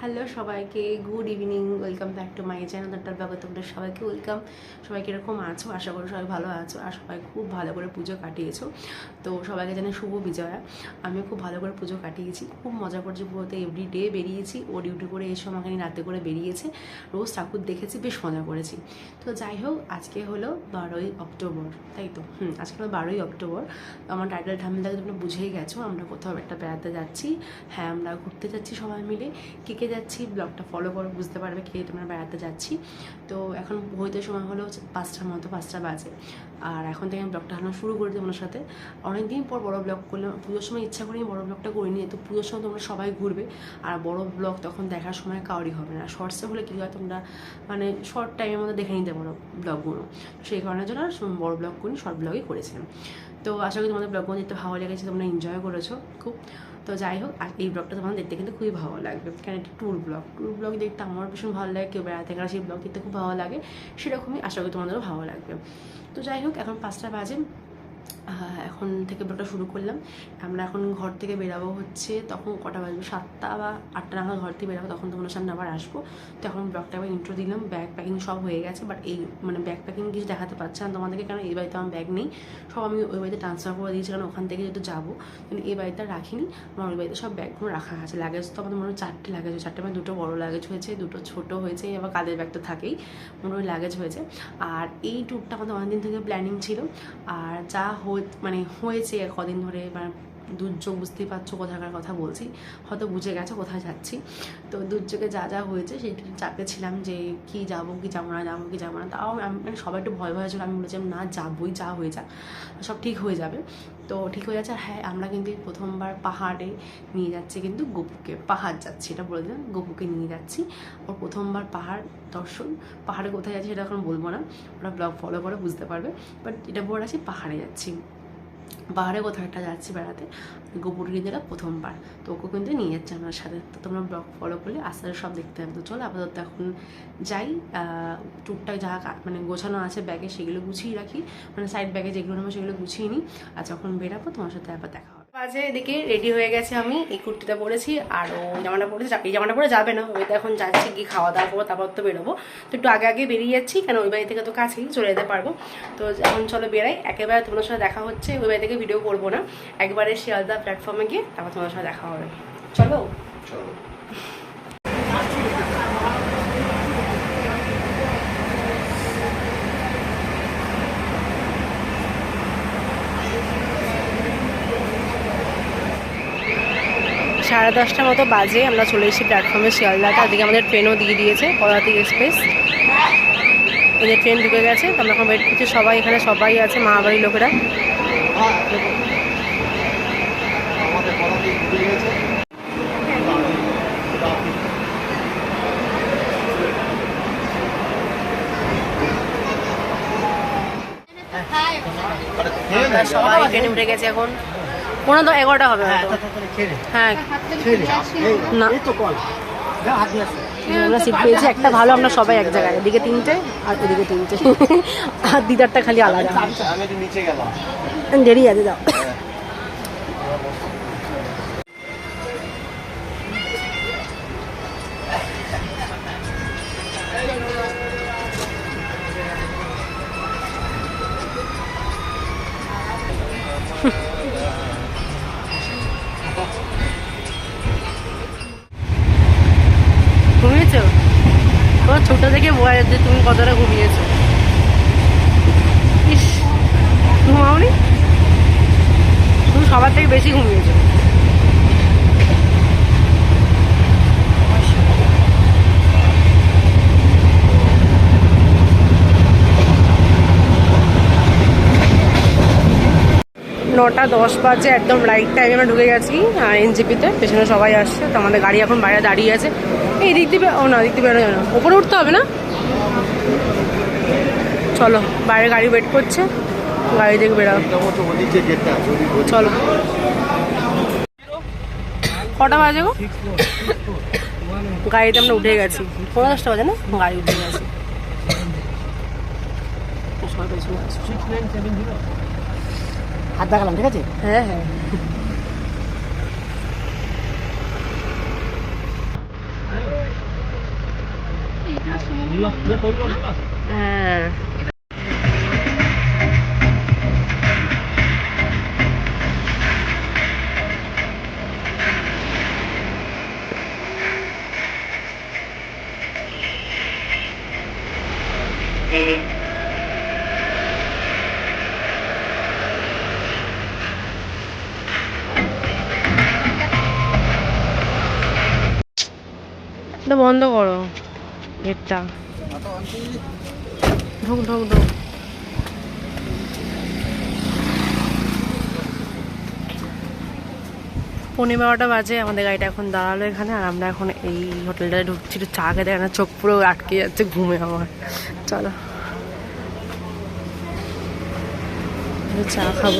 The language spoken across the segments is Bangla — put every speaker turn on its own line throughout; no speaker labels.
হ্যালো সবাইকে, good evening, welcome back to my channel তার ব্যাপার তোমাদের সবাইকে ওয়েলকাম। সবাই কীরকম আছো? আশা করি সবাই ভালো আছো আর সবাই খুব ভালো করে পুজো কাটিয়েছো। তো সবাইকে জানে শুভ বিজয়া। আমিও খুব ভালো করে পুজো কাটিয়েছি। খুব মজা করছি বলতে এভরি ডে বেরিয়েছি। ও ডিউটি করে এসে আমাকে রাতে করে বেরিয়েছে। রোজ ঠাকুর দেখেছি, বেশ মজা করেছি। তো যাই হোক, আজকে হলো বারোই অক্টোবর, তাই তো? হুম, আজকে হলো বারোই অক্টোবর। আমার টাইটেল ঠামিদাকে তোমরা বুঝেই গেছো, আমরা কোথাও একটা বেড়াতে যাচ্ছি। হ্যাঁ আমরা ঘুরতে যাচ্ছি সবাই মিলে। কে কে যাচ্ছি ব্লগটা ফলো করো, বুঝতে পারবে কে তোমরা বেড়াতে যাচ্ছি। তো এখন হইতে সময় হলো পাঁচটার মতো, পাঁচটা বাজে। আর এখন থেকে আমি ব্লগটা হানো শুরু করে দিই তোমার সাথে। অনেকদিন পর বড় ব্লগ করলাম, পুজোর সময় ইচ্ছা করি বড় ব্লগটা করে করিনি, তো পুজোর সময় তোমরা সবাই ঘুরবে। আর বড় ব্লগ তখন দেখার সময় কাউরি হবে না। শর্টসে হলে কী হয় তোমরা মানে শর্ট টাইমের মধ্যে দেখে নিতে পারো ব্লগগুলো সেই কারণের জন্য বড় ব্লগ করি শর্ট ব্লগই করেছিলাম। তো আশা করি তোমাদের ব্লগ দেখতে ভালো লেগেছে, তোমরা এনজয় করেছ খুব। তো যাই হোক, আর এই ব্লগটা তোমাদের দেখতে কিন্তু খুবই ভালো লাগবে। কারণ এটা ট্যুর ব্লগ ট্যুর ব্লগ দেখতে আমার ভীষণ ভালো লাগে, কেউ বেড়াতে গেলে সেই ব্লগ দেখতে খুব ভালো লাগে, সেরকমই আশা করি তোমাদেরও ভালো লাগবে। তো যাই হোক, এখন পাঁচটা বাজে। এখন থেকে ব্লগটা শুরু করলাম। আমরা এখন ঘর থেকে বেরাবো হচ্ছে তখন কটা বাজবে? সাতটা বা আটটা নাগাদ ঘর থেকে বেরাবো, তখন তোমাদের সামনে আবার আসব। তো এখন ব্লগটা আবার ইন্ট্রো দিলাম ব্যাগ প্যাকিং সব হয়ে গেছে। বাট এই মানে ব্যাগ প্যাকিং কিছু দেখাতে পারছি না। তোমাদেরকে কারণ এই বাড়িতে আমার ব্যাগ নেই? সব আমি ওই বাড়িতে ট্রান্সফার করে দিয়েছি, কারণ ওখান থেকে যেহেতু যাব কিন্তু এই বাড়িতে রাখিনি। আমার ওই বাড়িতে সব ব্যাগগুলো রাখা আছে। লাগেজ তো আমাদের মনে হয় চারটে লাগেজ হয়েছে। চারটে মানে দুটো বড় লাগেজ হয়েছে, দুটো ছোট হয়েছে, আবার কাদের ব্যাগ তো থাকেই। মনে হয় লাগেজ হয়েছে। আর এই ট্যুরটা আমাদের অনেকদিন থেকে প্ল্যানিং ছিল। আর যা হয়ে মানে হয়েছে কদিন ধরে এবার দুর্যোগ, বুঝতেই পারছ কোথাকার কথা বলছি, হয়তো বুঝে গেছো কোথায় যাচ্ছি। তো দুর্যোগে যা যা হয়েছে সেই চাপে ছিলাম যে কি যাব কি যাব না যাব, কি যাব না। তাও আমি মানে সবাই একটু ভয় ভয় ছিল, আমি বলেছিলাম, না যাবোই, যা হয়ে যাক। সব ঠিক হয়ে যাবে। তো ঠিক হয়ে যাচ্ছে। আর হ্যাঁ আমরা কিন্তু প্রথমবার পাহাড়ে নিয়ে যাচ্ছি কিন্তু গপুকে, পাহাড় যাচ্ছি, এটা বলে দিলাম, গপুকে নিয়ে যাচ্ছি। ওর প্রথমবার পাহাড় দর্শন, পাহাড়ে কোথায় যাচ্ছি সেটা এখন বলব না, ওরা ব্লগ ফলো করে বুঝতে পারবে বাট এটা বলে আছি পাহাড়ে যাচ্ছি। পাহাড়ে কোথাও একটা যাচ্ছি বেড়াতে গোপুর কিন্তু এটা প্রথমবার। তো ওকে কিন্তু নিয়ে যাচ্ছে আমার সাথে। তো তোমরা ব্লগ ফলো করলে আস্তে আস্তে সব দেখতে পাবে। তো চলো আপাতত এখন যাই টুকটাক যা মানে গোছানো আছে ব্যাগে সেগুলো গুছিয়ে রাখি। মানে সাইড ব্যাগে যেগুলো নেব সেগুলো গুছিয়ে নিই। আর যখন বেরাবো তোমার সাথে আবার দেখা হবে। বাজে, এদিকে রেডি হয়ে গেছে আমি, এই কুর্তিটা পরেছি, আর ও জামাটা পরেছি এই জামাটা পরে যাবে না, ওই তো এখন যাচ্ছি, গিয়ে খাওয়া দাওয়া করব, তারপর তো বেরোবো। তো একটু আগে আগে বেরিয়ে যাচ্ছি, কেন ওই বাড়ি থেকে তো কাছেই চলে যেতে পারব। তো এখন চলো বেরাই, একেবারে তোমার সাথে দেখা হচ্ছে, ওই বাড়ি থেকে ভিডিও করব না, একবারে শিয়ালদা প্ল্যাটফর্মে গিয়ে, তারপর তোমার সাথে দেখা হবে। চলো।
চলো।
সাড়ে দশটার মতো বাজে আমরা চলে এসেছি প্ল্যাটফর্মে শিয়ালদাটা ওদিকে আমাদের ট্রেনও দিয়ে দিয়েছে পদাতিক এক্সপ্রেস এই যে ট্রেন ঢুকে গেছে তো আমরা এখন ওয়েট করছি। সবাই এখানে সবাই আছে মামাবাড়ির লোকেরা।
গেছে
আমরা সবাই ট্রেনে উঠে গেছে এখন। তো এগারোটা হবে হয়তো। হ্যাঁ। না। আমরা সিট পেয়েছি একটা ভালো আমরা সবাই এক জায়গায় এদিকে তিনটে আর ওদিকে তিনটে। আর দিদারটা খালি আলাদা। দেরি আছে যাও। থেকে বেশি ঘুমিয়েছো। নটা দশ বাজে, একদম রাইট টাইমে আমরা ঢুকে গেছি এনজিপিতে পেছনে সবাই আসছে, তো আমাদের গাড়ি এখন বাইরে দাঁড়িয়ে আছে। এই দিক দিয়ে ও না দিক দিয়ে না ওপরে উঠতে হবে না? চলো, বাইরে গাড়ি ওয়েট করছে। গাড়ি থেকে বেরো
ওদিক
চলো। কটা বাজে গো? গাড়িতে আমরা উঠে গেছি। পনেরো দশটা বাজে না? গাড়ি উঠে গেছি।
হাত দেখালাম ঠিক আছে?
হ্যাঁ হ্যাঁ। হ্যাঁ। এটা বন্ধ করো গেটটা ঢুক ঢুক ঢুক পনেরো বারোটা বাজে, আমাদের গাড়িটা এখন দাঁড়াল এখানে, আর আমরা এখন এই হোটেলটায় ঢুকছি, একটু চা খেতে না চোখ পুরো আটকে যাচ্ছে ঘুমে আমার। চলো। চা খাব।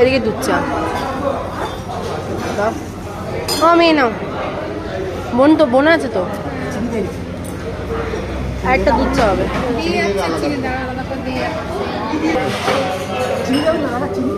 এদিকে দুধ চা। মেয়ে নাও। বোন তো, বোন আছে তো? একটা দুধ চা হবে। 弟弟吉祥拿吉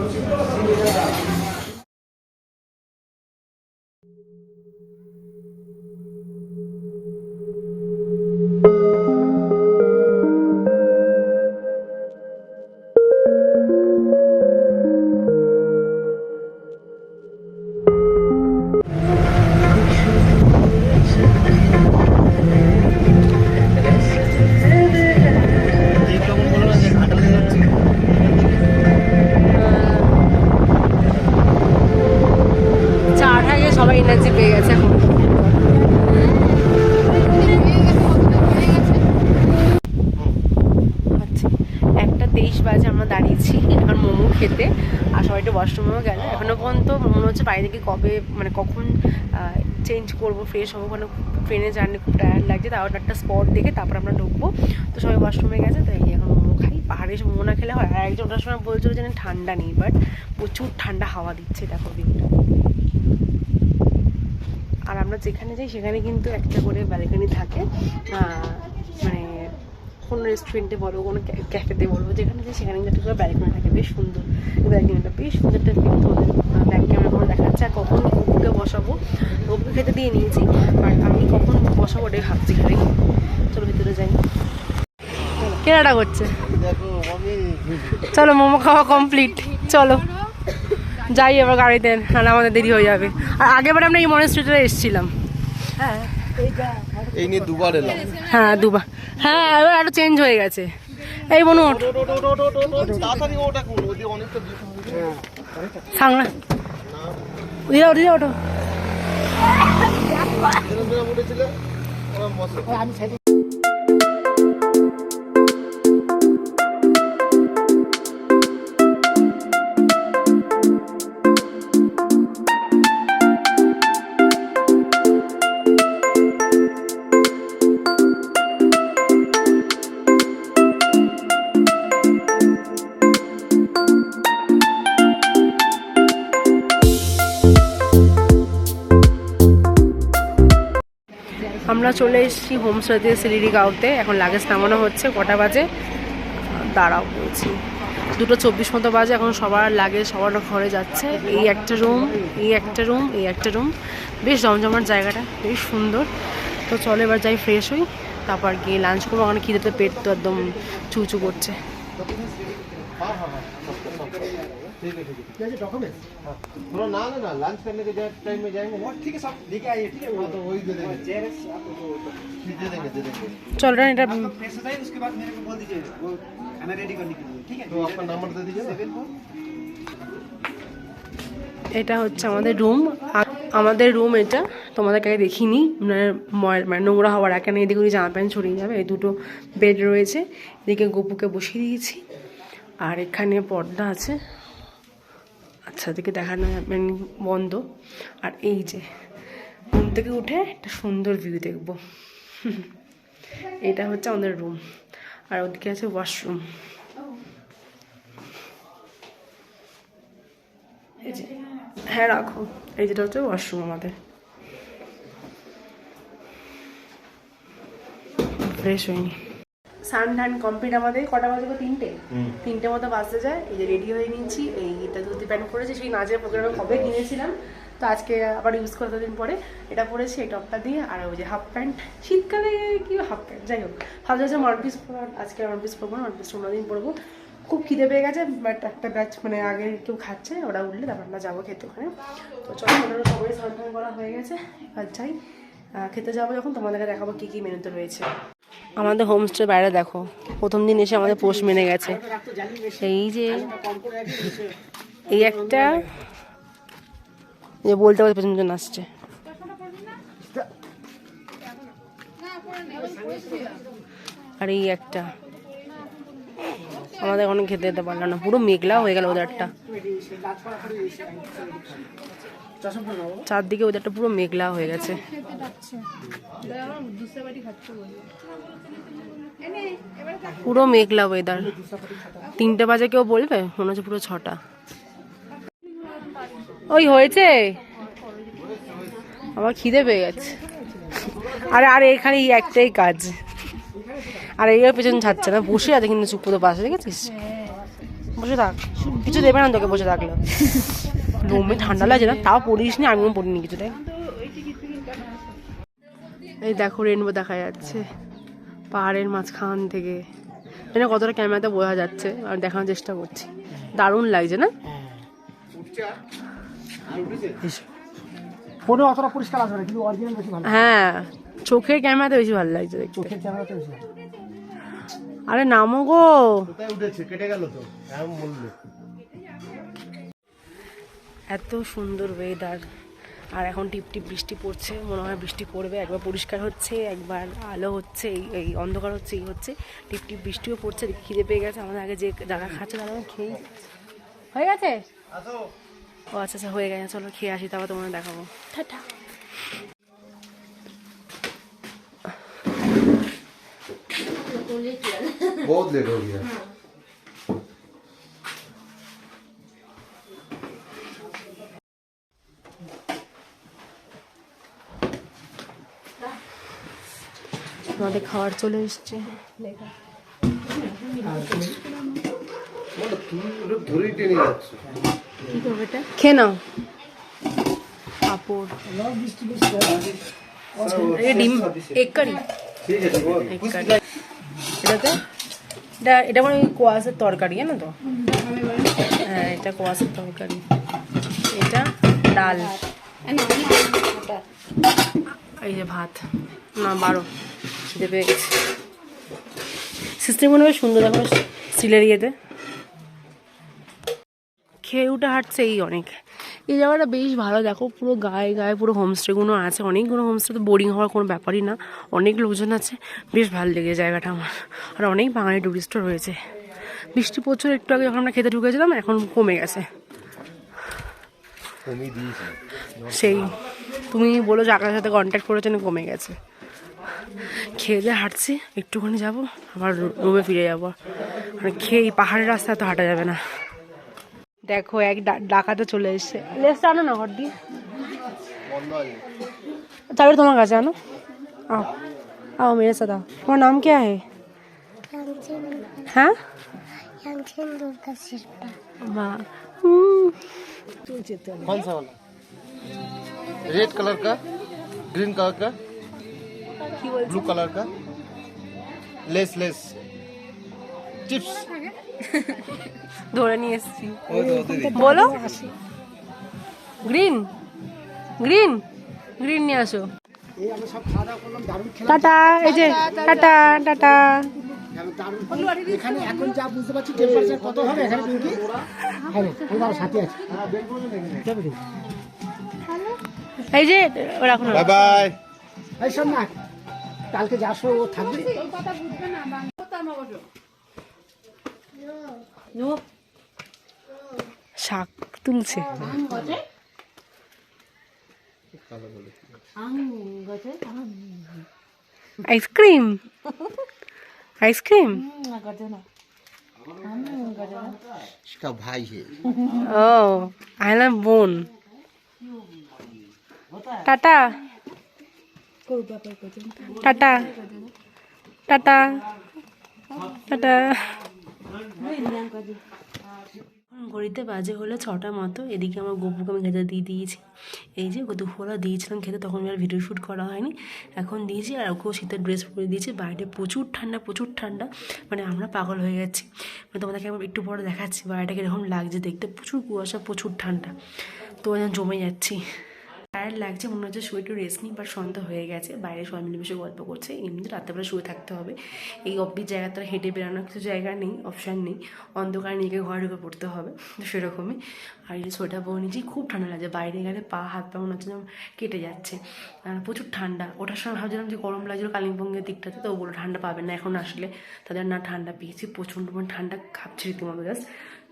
চেঞ্জ করব ফ্রেশ হব মানে ট্রেনে জার্নি খুব টায়ার্ড লাগছে, তাও একটা স্পট দেখে তারপর আমরা ঢুকবো। তো সবাই ওয়াশরুমে গেছে, তাই এখন মোমো খাই। পাহাড়ে এসে মোমো না খেলে হয়, আর একজন ওটার সময় বলছিল যে ঠান্ডা নেই বাট প্রচুর ঠান্ডা হাওয়া দিচ্ছে, দেখো ভিউটা আর আমরা যেখানে যাই, সেখানে কিন্তু একটা করে ব্যালকনি থাকে। মানে কোনো রেস্টুরেন্টে বলো, কোনো ক্যাফেতে বলো, যেখানে যাই, সেখানে কিন্তু একটা করে ব্যালকনি থাকে। বেশ সুন্দর। ব্যালকনিটা বেশ সুন্দর একটা ভিউ তোমাদের ব্যাক ক্যামেরা করে দেখাচ্ছে। আর কখন ওকে বসাবো? ওকে খেতে দিয়ে নিয়েছি আর আমি কখন বসাবো ওটাই ভাবছি খালি চলো ভিতরে যাই। কেনাটা করছে? চলো মোমো খাওয়া কমপ্লিট চলো। যাই এবার গাড়িতে নাহলে আমাদের দেরি হয়ে যাবে। আর আগেবার আমরা এই মনেস্ট্রিতে এসেছিলাম।
এই নিয়ে দুবার এলাম।
হ্যাঁ দুবার। হ্যাঁ এবার আরও চেঞ্জ হয়ে গেছে। এই বনু ওঠ। সাংলা ওদিকে ওদিকে ওঠো
যেরকম
চলে এসেছি হোমস্টেতে সিলিরি গাঁওতে। এখন লাগেজ নামানো হচ্ছে, কটা বাজে? দাঁড়াও, বলছি। দুটো চব্বিশ মতো বাজে, এখন সবার লাগেজ, সবার ঘরে যাচ্ছে। এই একটা রুম, এই একটা রুম, এই একটা রুম। বেশ জমজমাট জায়গাটা, বেশ সুন্দর। তো চলো এবার যাই ফ্রেশ হই, তারপর গিয়ে লাঞ্চ করব। ওখানে খিদেতে পেট তো একদম চুচু করছে।
ठीक है ठीक है हाँ, थोड़ा ना ना ना लंच करने के टाइम में जाएंगे ना ठीक है सब लेके आइए ठीक है हाँ तो वही दे देंगे दे देंगे दे देंगे
চল রে এটা
फ्रेश हो जाए उसके बाद मेरे को बोल दीजिए वो खाना रेडी करने के लिए ठीक है
तो आपका नंबर दे दीजिए ना
এটা হচ্ছে আমাদের রুম আমাদের রুম এটা তোমাদের কাছে দেখিনি মানে ময়- মানে নোংরা হওয়ার এখানে এদিকে ওই জামা প্যান্ট ছড়িয়ে যাবে এই দুটো বেড রয়েছে এদিকে গপুকে বসিয়ে দিয়েছি আর এখানে পর্দা আছে আচ্ছা এদিকে দেখানো যাবে না, বন্ধ। আর এই যে রুম থেকে উঠে একটা সুন্দর ভিউ দেখব। এটা হচ্ছে আমাদের রুম আর ওদিকে আছে ওয়াশরুম হ্যাঁ রাখো। এই যেটা হচ্ছে ওয়াশরুম আমাদের। ফ্রেশ হয়নি। সান ধান কমপ্লিট আমাদের কটা বাজে গো? তিনটে? তিনটে মতো বাজতে যায় এই যে রেডি হয়ে নিয়েছি এই এটা ধুতি প্যান্ট পরেছি সেই নাচের প্রোগ্রামে কবে কিনেছিলাম তো আজকে আবার ইউজ করতে দিন পরে। এটা পরেছি এই টপটা দিয়ে আর ওই যে হাফ প্যান্ট শীতকালে কি হাফ প্যান্ট যাই হোক ভাবছি যে ওয়ান পিস আজকে ওয়ান পিস পরবো না ওয়ান পিস অন্যদিন পরবো। খুব খিদে পেয়ে গেছে বাট একটা ব্যাচ মানে আগে কেউ খাচ্ছে ওরা উঠলে তারপর আমরা যাব খেতে ওখানে। তো চলো ওনারা সবাই স্নান টান করা হয়ে গেছে এবার যাই। খেতে যাব যখন তোমাদেরকে দেখাবো কী কী মেনুতে রয়েছে। আমাদের হোমস্টে বাইরে দেখো, প্রথম দিন এসে আমাদের পোষ মেনে গেছে। এই যে, এই একটা যে বলতে বলতে পেছন পেছন আসছে। আর এই একটা, আমাদের অনেক খেতে যেতে পারল না, পুরো মেঘলা হয়ে গেল ওদেরটা চারদিকে ওদেরটা পুরো মেঘলা হয়ে গেছে। পুরো মেঘলা ওয়েদার তিনটে বাজে কেউ বলবে? মনে হচ্ছে পুরো ছটা। ওই হয়েছে। আবার খিদে পেয়ে গেছে। আরে আরে, এখানে একটাই কাজ। আর এই পেছন ছাড়ছে না, বসে আছে কিন্তু চুপ পাশে, দেখেছিস? বসে থাক। কিছু দেবে না তোকে, বসে থাকলে। লোমে ঠান্ডা লাগছে না তাও পড়িস নি আমিও পড়িনি কিছু দেখ এই দেখো রেনবো দেখা যাচ্ছে পাহাড়ের মাঝখান থেকে। এটা কতটা ক্যামেরাতে বোঝা যাচ্ছে আর দেখানোর চেষ্টা করছি। দারুণ লাগছে না?
ফোনে অতটা পরিষ্কার আসবে না কিন্তু অরিজিনাল বেশি ভালো।
হ্যাঁ চোখের ক্যামেরাতে বেশি ভালো লাগছে দেখতে।
চোখের ক্যামেরাতে বেশি
আরে নামো গো।
কোথায় উঠেছে? কেটে গেল তো। বলল।
এত সুন্দর ওয়েদার আর এখন টিপ টিপ বৃষ্টি পড়ছে মনে হয় বৃষ্টি পড়বে একবার পরিষ্কার হচ্ছে একবার আলো হচ্ছে এই এই অন্ধকার হচ্ছে এই হচ্ছে টিপ টিপ বৃষ্টিও পড়ছে খিদে পেয়ে গেছে আমাদের আগে যে যারা খাচ্ছে তারা খেয়ে হয়ে গেছে ও আচ্ছা আচ্ছা হয়ে গেছে চলো খেয়ে আসি তারপর তোমাদের দেখাবো টাটা
बहुत लेट हो गया
আমাদের খাওয়ার চলে এসছে। নাও। ডিম এটা এটা কোয়াশের তরকারি, জানো তো? হ্যাঁ এটা কোয়াশের তরকারি। এটা ডাল। এই যে ভাত। না, বারো। খিদে পেয়ে গেছে সিস্টেম মনে হয় সুন্দর দেখো স্টিলের ইয়েতে। খেয়ে উঠে হাঁটছে এই অনেক। এই জায়গাটা বেশ ভালো দেখো পুরো গায়ে গায়ে পুরো হোমস্টেগুলো আছে অনেকগুলো হোমস্টে তো বোরিং হওয়ার কোনো ব্যাপারই না অনেক লোকজন আছে বেশ ভালো লেগে জায়গাটা আমার। আর অনেক বাঙালি টুরিস্টও রয়েছে। বৃষ্টি প্রচুর একটু আগে যখন আমরা খেতে ঢুকেছিলাম এখন কমে গেছে। সেই তুমি বলো যে যাকার সাথে কন্ট্যাক্ট করেছেন কমে গেছে। খেয়ে দিয়ে হাঁটছি একটুখানি যাব আবার রুমে ফিরে যাবো মানে খেয়ে এই পাহাড়ের রাস্তায় তো হাঁটা যাবে না দেখো এক ডা- ডাকাতে চলে এসছে লেসটা আনো না ঘর দিয়ে
বন্ধ আছে
চাবি তোমার কাছে আনো आओ आओ मेरे साथ आओ तुम्हारा नाम क्या है हाँ वाह हम्म,
कौन सा वाला रेड कलर का ग्रीन कलर का ब्लू कलर का लेस लेस चिप्स
ধরে নিয়ে এসছি বলো গ্রিন গ্রিন গ্রিন নিয়ে আসো
এই আমরা সব খাওয়া দাওয়া করলাম দারুণ খেলাম
টাটা এই যে টাটা টাটা
দারুণ এখানে এখন যা বুঝতে পারছি টেম্পারেচার কত হবে এখানে তুমি কি হ্যাঁ ওই দাঁড়া সাথে আছে যাবে তুমি
এই যে ও রাখুন
बाय बाय
এই শোন না কালকে যাস ও থাকবে।
শাক তুলছে। Ice cream.
Ice cream. ভাই
ও আইলাম বোন। টাটা। টাটা। টাটা। টাটা। ঘড়িতে বাজে হলো ছটা মতো এদিকে আমার গপুকে আমি খেতে দিয়ে দিয়েছি। এই যে দুপুরবেলা দিয়েছিলাম খেতে তখন আর ভিডিও শ্যুট করা হয়নি। এখন দিয়েছি আর ওকেও শীতের ড্রেস পরে দিয়েছি। বাইরে প্রচুর ঠান্ডা প্রচুর ঠান্ডা। মানে আমরা পাগল হয়ে যাচ্ছি। মানে তোমাদেরকে আমি একটু পরে দেখাচ্ছি বাইরেটা কীরকম লাগছে দেখতে। প্রচুর কুয়াশা প্রচুর ঠান্ডা। তো যেন জমে যাচ্ছি। টায়ার লাগছে মনে হচ্ছে শুয়ে একটু রেস্ট নিই বাট সন্ধ্যা হয়ে গেছে। বাইরে সবাই মিলে বসে গল্প করছে, এমনিতে রাত্রেবেলা শুয়ে থাকতে হবে। এই অব্বির জায়গা তারা হেঁটে বেরানোর কিছু জায়গা নেই অপশান নেই। অন্ধকার নিয়ে ঘরে ঢুকে পড়তে হবে, তো সেরকমই। আর এই সোয়েটার বয়ে নিয়েছি খুব ঠান্ডা লাগছে, বাইরে গেলে পা, হাত, পা মনে হচ্ছে যেন কেটে যাচ্ছে। আর প্রচুর ঠান্ডা। ওটার সময় ভাবছিলাম যে গরম লাগছিল কালিম্পংয়ের দিকটাতে, তো ওগুলো ঠান্ডা পাবে না, এখন আসলে তাদের না ঠান্ডা পেয়েছি, প্রচণ্ড ঠান্ডা খাচ্ছে রীতিমতো জাস্ট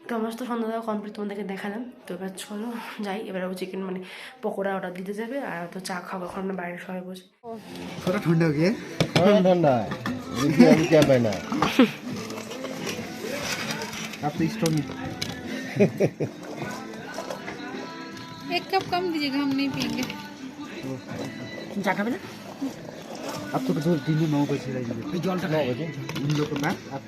তো আমার তো সন্ধ্যা দেওয়া কমপ্লিট তোমাদেরকে দেখালাম তো এবার চলো যাই এবার ও চিকেন মানে পকোড়া অর্ডার দিতে যাবে আর তো চা খাবো এখন আমরা বাইরে সবাই বসে
थोड़ा ठंडा हो गया
ঠান্ডা ঠান্ডা দেখি আমি क्या पहना है
आप तो स्ट्रॉन्ग
एक कप कम दीजिएगा हम नहीं पियेंगे
চা খাবে না आप तो जो दिन नौ बजे रहेंगे এই জলটা নौ बजे उन लोग के बाद आप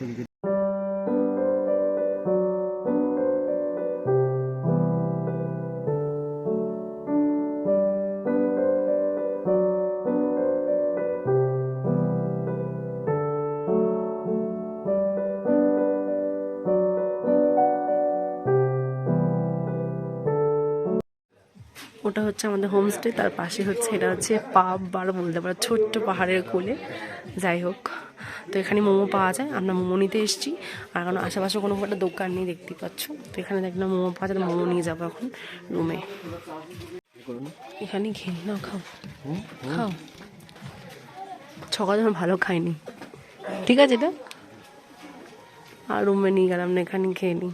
ওটা হচ্ছে আমাদের হোমস্টে তার পাশে হচ্ছে এটা হচ্ছে পাব বার বলতে পারো ছোট্ট পাহাড়ের কোলে। যাই হোক, তো এখানে মোমো পাওয়া যায়। আমরা মোমো নিতে এসেছি। আর কোনো আশেপাশে কোনো একটা দোকান নেই দেখতে পাচ্ছ। তো এখানে দেখলাম মোমো পাওয়া যায় মোমো নিয়ে যাব এখন রুমে এখানে খেয়ে নাও খাও। খাও। সকাল যখন ভালো খাইনি ঠিক আছে এটা? আর রুমে নিয়ে গেলাম না, এখানে খেয়ে নিই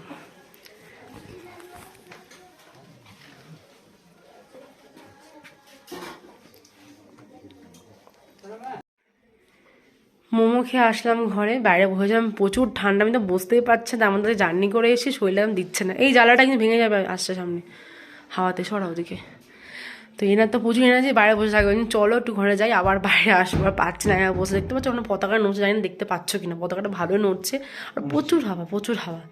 মোমো খেয়ে আসলাম ঘরে বাইরে বসে বসেছিলাম প্রচুর ঠান্ডা আমি তো বসতেই পারছি না আমাদের জার্নি করে এসে শরীরটা আমি দিচ্ছে না। এই জ্বালাটা কিন্তু ভেঙে যাবে আসছে সামনে হাওয়াতে সরা ওদিকে। তো এনার তো প্রচুর এনার্জি বাইরে বসে থাকবে চলো একটু ঘরে যাই আবার বাইরে আসব আর পাচ্ছি না বসে দেখতে পাচ্ছি আমরা পতাকা নড়ছে জানি না দেখতে পাচ্ছ কিনা পতাকাটা ভালো নড়ছে আর প্রচুর হাওয়া প্রচুর হাওয়া।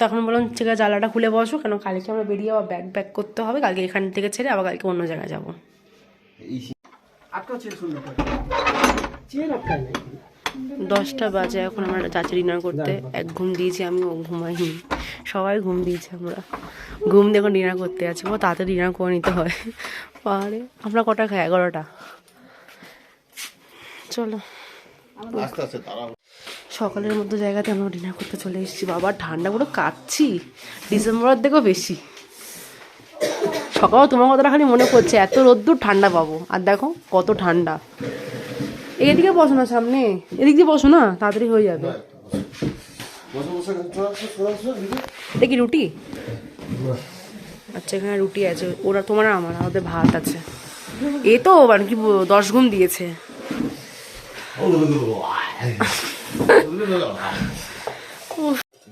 তখন বললাম ঠিক আছে জ্বালাটা খুলে বসো কেন কালকে আমরা বেরিয়ে আবার ব্যাগ ব্যাগ করতে হবে কালকে এখান থেকে ছেড়ে আবার কালকে অন্য জায়গায় যাব।
চেন
দশটা বাজে এখন আমরা চাচা ডিনার করতে এক ঘুম দিয়েছি আমি ও ঘুমাইনি। সবাই ঘুম দিয়েছি আমরা। ঘুম দিয়ে এখন ডিনার করতে যাচ্ছি। ও তাতে ডিনার করে নিতে হয়। পাহাড়ে আমরা কটা খাই? এগারোটা। চলো। সকালের মধ্যে জায়গাতে আমরা ডিনার করতে চলে এসেছি। বাবা ঠান্ডা পুরো কাঁদছি ডিসেম্বরের থেকেও বেশি। সকাল তোমার কথাটা খালি মনে করছে এত রোদ্দুর ঠান্ডা পাবো। আর দেখো কত ঠান্ডা। এদিকে বসো না সামনে। এদিক দিয়ে বসো না তাড়াতাড়ি হয়ে যাবে। এটা কি রুটি? আচ্ছা এখানে রুটি আছে। ওরা তোমার আমার আর ওদের ভাত আছে। এ তো মানে কি দশ গুণ দিয়েছে।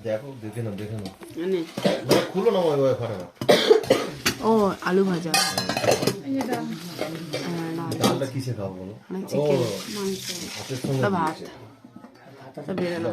দেখো দেখে না দেখে না। মানে খুলো না।
ও আলু ভাজা। মানে ভাত। বেরোলো।